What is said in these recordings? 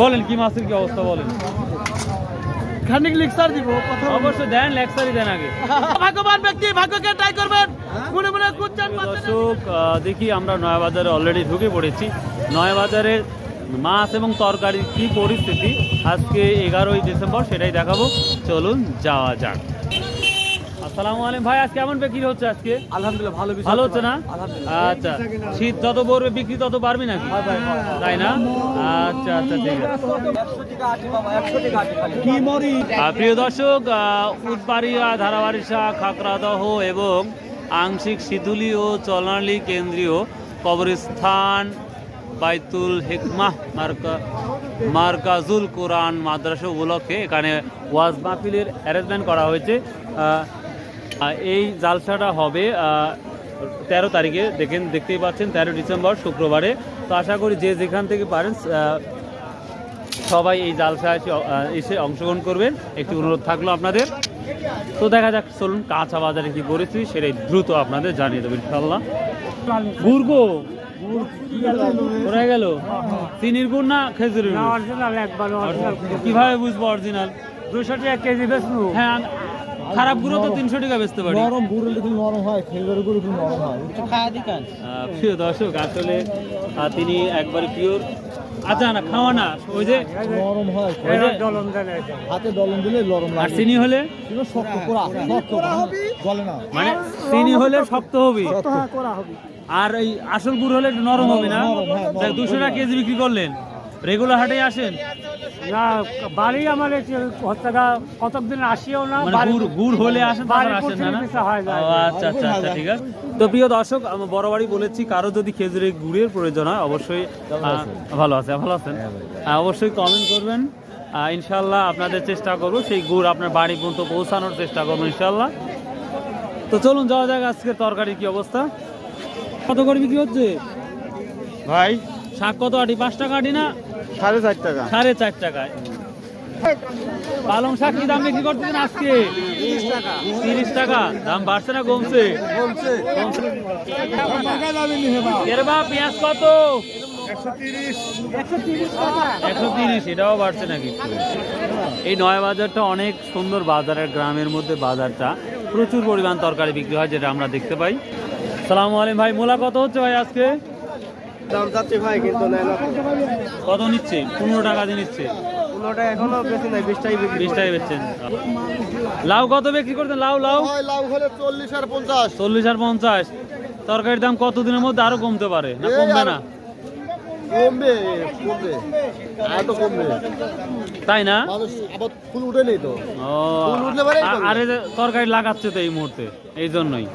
বলেন কি মাছের কি অবস্থা বলেন। খানিক লিক্সার দিব কথা অবশ্যই দেন লেক্সারই দেন আগে। ভাগ্যবান ব্যক্তি ভাগ্যকে ট্রাই করবেন। মনে মনে প্রিয় দর্শক দেখি আমরা নয়াবাজারে অলরেডি ঢুকে পড়েছি। নয়াবাজারের মাছ এবং তরকারির কি পরিস্থিতি? আজকে এগারোই ডিসেম্বর সেটাই দেখাবো। চলুন যাওয়া যাক। আসসালামু আলাইকুম। ভাই আজ কেমন বিক্রি হচ্ছে আজকে? আলহামদুলিল্লাহ ভালো ভালো হচ্ছে না? আচ্ছা। শীত যত পড়বে বিক্রি তত পারবি নাকি? তাই না? আচ্ছা আচ্ছা ঠিক আছে। কি মরি? প্রিয় দর্শক উৎপাড়িয়া ধারাবাড়িসা খাকড়াদহ এবং আংশিক সিধুলি ও চলনালি কেন্দ্রীয় কবরস্থান বাইতুল হেকমাহ মার্কা মার্কাজুল কোরআন মাদ্রাসা উপলক্ষে এখানে ওয়াজ মাহফিলের অ্যারেঞ্জমেন্ট করা হয়েছে। এই জালসাটা হবে তেরো তারিখে। দেখেন দেখতেই পাচ্ছেন তেরো ডিসেম্বর শুক্রবারে। তো আশা করি যে যেখান থেকে পারেন সবাই এই জালসা এসে এসে অংশগ্রহণ করবেন। একটি অনুরোধ থাকল আপনাদের। তো দেখা যাক চলুন কাঁচা বাজারে কি পরিস্থিতি সেটাই দ্রুত আপনাদের জানিয়ে দেবেন ইনশাল্লাহ কোথায় গেল? চিনির গুড় না খেজুরের গুড়? কীভাবে বুঝব অরিজিনাল দুশো টাকা কেজি বেচনু হ্যাঁ খারাপ গুঁড়ো তো তিনশো টাকা বেচতে পারি। নরম গুড় একটু নরম হয় গুড় একটু নরম হয়। একটু খাওয়া দিকান প্রিয় দর্শক আসলে তিনি একবার পিওর আচ্ছা না খাওয়া না ওই যে নরম হয় হাতে দলন দিলে নরম আর চিনি হলে? শক্ত করা শক্ত জলে না। মানে চিনি হলে শক্ত হবে? করা হবে। আর এই আসল গুড় হলে একটু নরম হবে না? নরম, হ্যাঁ, নরম। দেখ দুশো টাকা কেজি বিক্রি করলেন। রেগুলার হাটে আসেন? না বাড়ি আমার হচ্ছে কতদিন আসিও না মানে গুড় গুড় হলে আসেন আসেন না? হয়। আচ্ছা আচ্ছা আচ্ছা ঠিক আছে। তো প্রিয় দর্শক আমি বরাবরই বলেছি কারও যদি খেজুরের গুড়ের প্রয়োজন হয় অবশ্যই ভালো আছে ভালো আছেন? আহ, অবশ্যই কমেন্ট করবেন। ইনশাল্লাহ আপনাদের চেষ্টা করব সেই গুড় আপনার বাড়ি পর্যন্ত পৌঁছানোর চেষ্টা করব ইনশাল্লাহ তো চলুন যাওয়া যাক আজকে তরকারির কি অবস্থা। কত করে বিক্রি হচ্ছে? ভাই? শাক কত আটি? পাঁচ টাকা আটি না? সাড়ে চার টাকা। সাড়ে চার টাকায়। পালং শাক কি দাম বিক্রি করতেছেন আজকে? তিরিশ টাকা। দাম বাড়ছে না কমছে? পেঁয়াজ কত? একশো তিরিশ। এটাও বাড়ছে? এই নয়া বাজারটা অনেক সুন্দর বাজারের গ্রামের মধ্যে বাজারটা। প্রচুর পরিমাণ তরকারি বিক্রি হয় যেটা আমরা দেখতে পাই। সালাম আলাইকুম ভাই মোলা কত হচ্ছে ভাই আজকে? দাম যাচ্ছে ভাই কিন্তু নেয় না কত নিচ্ছে? পনেরো টাকা দিয়ে নিচ্ছে। পনেরোটা এখনও বেশি নাই বিশটাই বিক্রি বিশ বেচছেন। লাউ কত বিক্রি করতেন লাউ লাউ? লাউ হলে চল্লিশ আর পঞ্চাশ। চল্লিশ আর পঞ্চাশ। তরকারির দাম কতদিনের মধ্যে আরও কমতে পারে? না কমবে না? কমবে কমবে। আর তো কমবে। তাই না? আবার ফুল উঠে নেই তো। ফুল উঠলে পরেই আরে তরকারি লাগাচ্ছে তো এই মুহূর্তে এই জন্যই।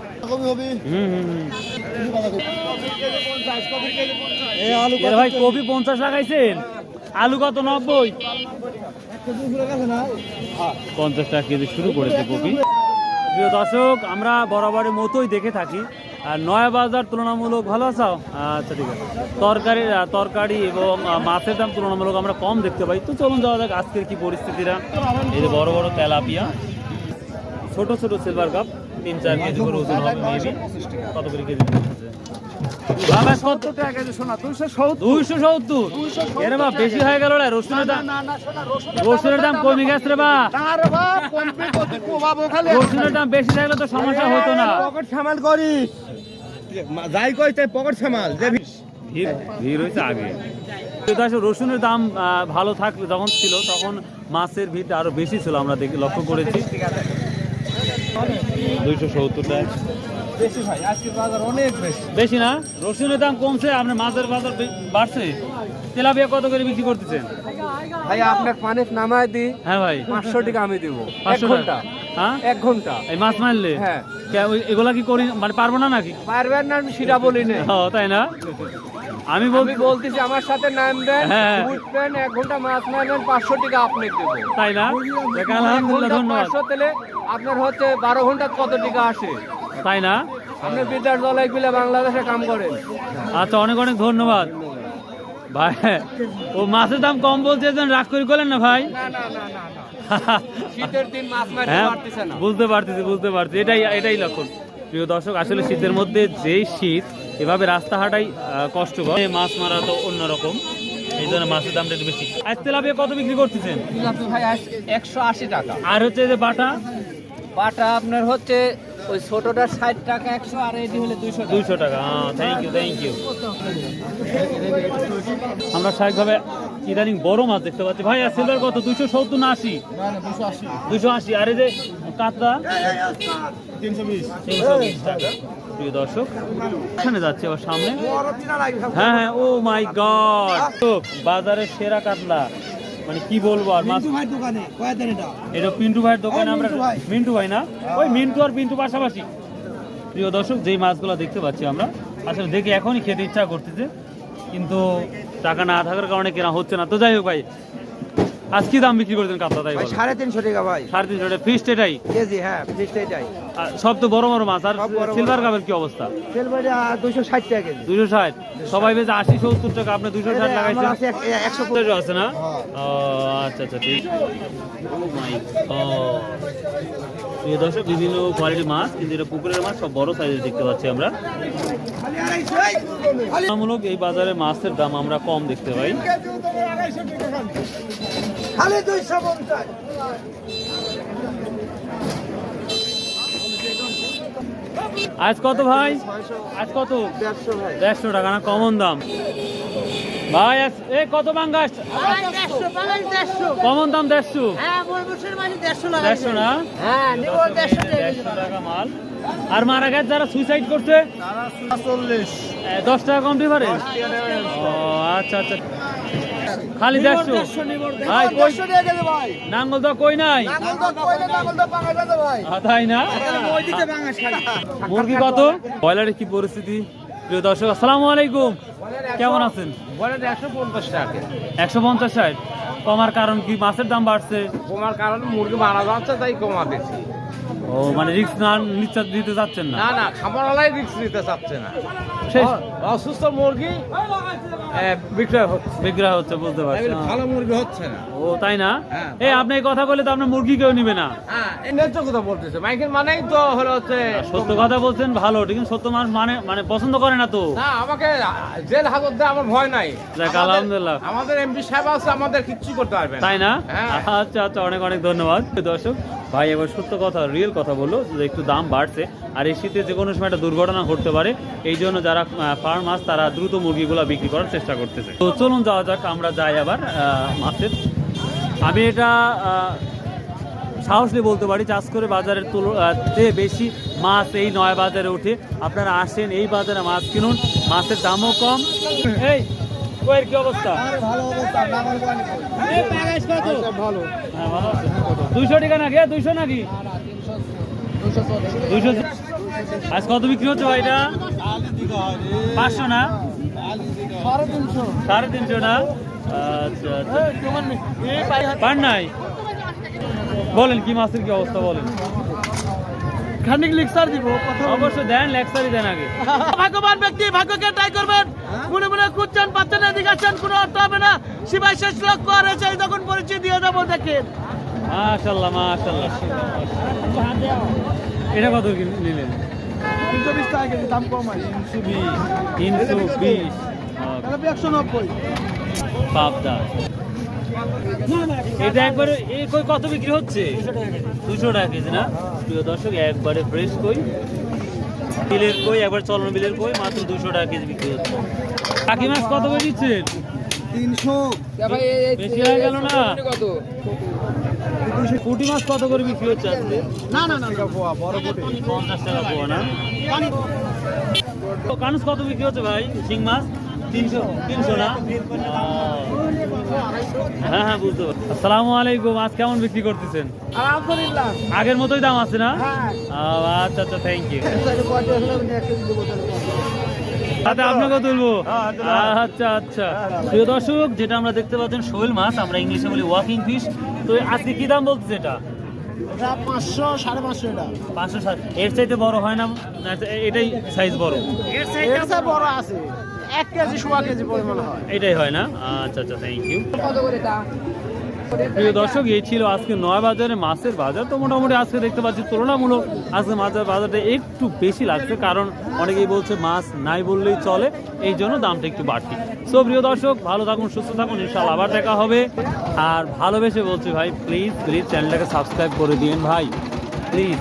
ভাই কপি পঞ্চাশ লাগাইছেন? আলু কত নব্বই? পঞ্চাশ টাকা কেজি শুরু করেছে কপি। প্রিয় দর্শক আমরা বরাবরের মতোই দেখে থাকি। আর নয়া বাজার তুলনামূলক ভালো আছো? আচ্ছা ঠিক আছে। তরকারি তরকারি এবং মাছের দাম তুলনামূলক আমরা কম দেখতে পাই। তো চলুন যাওয়া যাক আজকের কি পরিস্থিতিরা এই যে বড় বড় তেলাপিয়া, ছোট ছোট সিলভার কাপ তিন, চার কেজি করে ওজন হবে মেবি কত করে কেজি? কত টাকা কেজি দুইশো সত্তর। দুইশো বা বেশি হয়ে গেল রে রসুনের দাম। রসুনের দাম কমে গেছে রে বা রসুনের দাম বেশি থাকলে তো সমস্যা হতো না। পকেট সামাল করি যাই কই তাই পকেট সামাল যে ভিড়। ভিড় হয়েছে আগে। রসুনের দাম ভালো থাকলে যখন ছিল তখন মাছের ভিড়টা আরও বেশি ছিল আমরা দেখি লক্ষ্য করেছি। দুইশো সত্তর টাকা। বেশি ভাই আজকের বাজার অনেক বেশি। বেশি না? রসুনের দাম কমছে আপনার মাছের বাজার বাড়ছে। তেলাপিয়া কত করে বিক্রি করতেছেন? ভাই আপনার পানি নামায় দি হ্যাঁ ভাই। পাঁচশো টাকা আমি দিব। এক ঘণ্টা টাকা? হ্যাঁ? এক ঘণ্টা। এই মাছ মারলে? হ্যাঁ। এগুলা কি করি মানে পারব না নাকি? পারবেন না আমি সেটা বলি না ও তাই না? আমি বল বলতেছি আমার সাথে নামবেন হ্যাঁ। উঠবেন এক ঘণ্টা মাছ মারবেন পাঁচশো টাকা আপনি দেবো। তাই না? দেখ, আলহামদুলিল্লাহ ধন্যবাদ। পাঁচশো তেলে আপনার হচ্ছে বারো ঘণ্টা কত টাকা আসে? তাই না? আপনি বিদ্যার জলাই গুলা বাংলাদেশে কাম করেন। আচ্ছা অনেক অনেক ধন্যবাদ। ভাই ও মাছের দাম কম বলছে যেন রাগ করে করলেন না ভাই? হ্যাঁ বুঝতে পারতেছি বুঝতে পারছি এটাই এটাই লক্ষণ। প্রিয় দর্শক আসলে শীতের মধ্যে যেই শীত এভাবে রাস্তা হাঁটাই কষ্টকর। মাছ মারা তো অন্যরকম। এই জন্য মাছের দামটা একটু বেশি। আজ তেলাপিয়া কত বিক্রি করতেছেন? ভাই একশো আশি টাকা। আর হচ্ছে যে বাটা? বাটা আপনার হচ্ছে ওই ছোটটা ষাট টাকা, একশো, আর এটি হলে দুইশো দুইশো টাকা থ্যাংক ইউ থ্যাংক ইউ আমরা স্বাভাবিকভাবে ইদানিং বড় মাছ দেখতে পাচ্ছি। ভাই, আর সিলভার কত? দুইশো সত্তর না আশি? দুশো আশি। আর এই যে কাতলা তিনশো বিশ টাকা। দর্শক, এখানে যাচ্ছে সামনে। হ্যাঁ হ্যাঁ ও মাই গড বাজারের সেরা কাতলা। মানে কি বলব আর মাছ ভাই দোকানে কয় দেন এটা। এটা পিন্টু ভাইয়ের দোকানে আমরা মিন্টু ভাই। মিন্টু ভাই না? ওই মিন্টু আর পিন্টু পাশাপাশি। প্রিয় দর্শক যেই মাছগুলো দেখতে পাচ্ছি আমরা আসলে দেখে এখনই খেতে ইচ্ছা করতেছে কিন্তু টাকা না থাকার কারণে কেনা হচ্ছে না। তো যাই হোক ভাই আজ কি দাম বিক্রি করছেন কাতলা তাই? সাড়ে তিনশো টাকা ভাই। সাড়ে তিনশো টাকা। ফিস্ট এটাই? কেজি হ্যাঁ ফিক্সড এটাই। সব তো বড় বড় মাছ আর সিলভার। কাপের কি অবস্থা? বাড়ি দুশো ষাট টাকা কেজি। দুশো ষাট? সবাই বেশি আশি সত্তর টাকা আপনি দুশো ষাট লাগাইছেন। একশো পঞ্চাশ আছে না? হ্যাঁ। ও আচ্ছা আচ্ছা ঠিক। Oh my God. প্রিয় দর্শক বিভিন্ন কোয়ালিটির মাছ কিন্তু এটা পুকুরের মাছ সব বড় সাইজের দেখতে পাচ্ছি আমরা। তুলনামূলক এই বাজারে মাছের দাম আমরা কম দেখতে পাই। খালি দুইশো পঞ্চাশ আজ কত ভাই? আজ কত? দেড়শো টাকা না কমন দাম। ভাই আজ- এ কত বাঙ্গাস? কমন দাম দেড়শো। দেড়শো না? দেড়শো টাকা মাল। আর মারা গেছে যারা সুইসাইড করছে? দশ টাকা কম ডিফারেন্স ও আচ্ছা আচ্ছা। খালি ভাই নাঙ্গল কই নাই? তাই না? মুরগি কত? কি পরিস্থিতি? প্রিয় দর্শক, আসসালামু আলাইকুম। কেমন আছেন? একশো পঞ্চাশ ষাট। কমার কারণ কি? মাছের দাম বাড়ছে? কমার কারণে মুরগি মারা যাচ্ছে, তাই কমা দিচ্ছি। ও মানে রিস্ক না নিচ্ছে দিতে যাচ্ছেন না? না না নিতে চাচ্ছে না। অসুস্থ মুরগি বিক্রয় হচ্ছে। বিক্রয় হচ্ছে বুঝতে পারছি। ভালো মুরগি হচ্ছে না। ও তাই না? হ্যাঁ। এই আপনি এই কথা বলে তো আপনার মুরগি কেউ নিবে না। হ্যাঁ এই ন্যায্য কথা বলতেছে। মাইকেল মানেই তো হলো হচ্ছে সত্য কথা বলছেন ভালো কিন্তু সত্য মানুষ মানে মানে পছন্দ করে না তো। না আমাকে জেল হাজত দেয় আমার ভয় নাই। যাক, আলহামদুলিল্লাহ। আমাদের এমপি সাহেব আছে আমাদের কিচ্ছু করতে পারবে তাই না? হ্যাঁ। আচ্ছা আচ্ছা অনেক অনেক ধন্যবাদ। দর্শক ভাই এবার সত্য কথা রিয়েল কথা বলল যে একটু দাম বাড়ছে আর এই শীতে যে কোনো সময় একটা দুর্ঘটনা ঘটতে পারে এই জন্য যারা ফার্ম মাছ তারা দ্রুত মুরগিগুলো বিক্রি করার চেষ্টা করতেছে। তো চলুন যাওয়া যাক আমরা যাই আবার মাছের। আমি এটা আহ, সাহসলি বলতে পারি চাষ করে বাজারের তুল চেয়ে বেশি মাছ এই নয় বাজারে উঠে। আপনারা আসেন এই বাজারে মাছ কিনুন মাছের দামও কম। এই কয়ের কি অবস্থা? ভালো অবস্থা নাঙ্গল ভালো। হ্যাঁ ভালো আছে। দুইশো টাকা নাকি? দুইশো নাকি? দুইশো আজ কত বিক্রি হচ্ছে ভাই এটা? পাঁচশো না? সাড়ে তিনশো। না? আচ্ছা আচ্ছা। নাই? বলেন কি মাছের কি অবস্থা বলেন। খানিক লিক্সার দিব কথা অবশ্যই দেন লেক্সারই দেন আগে। ভাগ্যবান ব্যক্তি ভাগ্যকে ট্রাই করবেন। মনে মনে খুঁজছেন পাচ্ছেন না এদিকে আসছেন কোনো অর্থ হবে না। সিপাই শেষ লক্ষ্য হয়েছে তখন পরিচয় দিয়ে যাব দেখেন। মাশাল্লাহ মাশাল্লাহ। এটা কত নিলেন? তিনশো বিশ টাকা দাম কম হয় তিনশো বিশ। তাহলে একশো নব্বই। পাবদা। এটা একবারে এই কই কত বিক্রি হচ্ছে? দুশো টাকা কেজি না? প্রিয় দর্শক একবারে ফ্রেশ কই। বিলের কই একবার চলন বিলের কই মাত্র দুশো টাকা কেজি বিক্রি হচ্ছে। কাকি মাছ কত করে দিচ্ছেন তিনশো। বেশি হয়ে গেল না? পুঁটি মাছ কত করে বিক্রি হচ্ছে আজকে? না না না বড় পঞ্চাশ টাকা পোয়া না? তো কানুস কত বিক্রি হচ্ছে ভাই? শিং মাছ? তিনশো তিনশো না? হ্যাঁ হ্যাঁ বুঝতে পারছি। আসসালামু আলাইকুম আজ কেমন বিক্রি করতেছেন? আলহামদুলিল্লাহ। আগের মতোই দাম আছে না? হ্যাঁ। আচ্ছা আচ্ছা থ্যাংক ইউ আচ্ছা। আপনাকে তুলবো? আচ্ছা আচ্ছা। প্রিয় দর্শক যেটা আমরা দেখতে পাচ্ছেন শোল মাছ আমরা ইংলিশে বলি ওয়াকিং ফিশ তো আজকে কি দাম বলছে এটা? পাঁচশো সাড়ে পাঁচশো এটা। পাঁচশো ষাট। এর চাইতে বড় হয় না? এটাই সাইজ বড়। এর বড় আছে। এক কেজি সোয়া কেজি পরিমাণ হয়। এটাই হয় না? আচ্ছা আচ্ছা থ্যাংক ইউ কত করে তা প্রিয় দর্শক এই ছিল আজকে নয় বাজারে মাছের বাজার। তো মোটামুটি আজকে দেখতে পাচ্ছি তুলনামূলক আজকে মাছের বাজারটা একটু বেশি লাগছে কারণ অনেকেই বলছে মাছ নাই বললেই চলে এই জন্য দামটা একটু বাড়তি। সো প্রিয় দর্শক ভালো থাকুন সুস্থ থাকুন ইনশাল্লাহ আবার দেখা হবে। আর ভালোবেসে বলছি ভাই প্লিজ প্লিজ চ্যানেলটাকে সাবস্ক্রাইব করে দিন ভাই। প্লিজ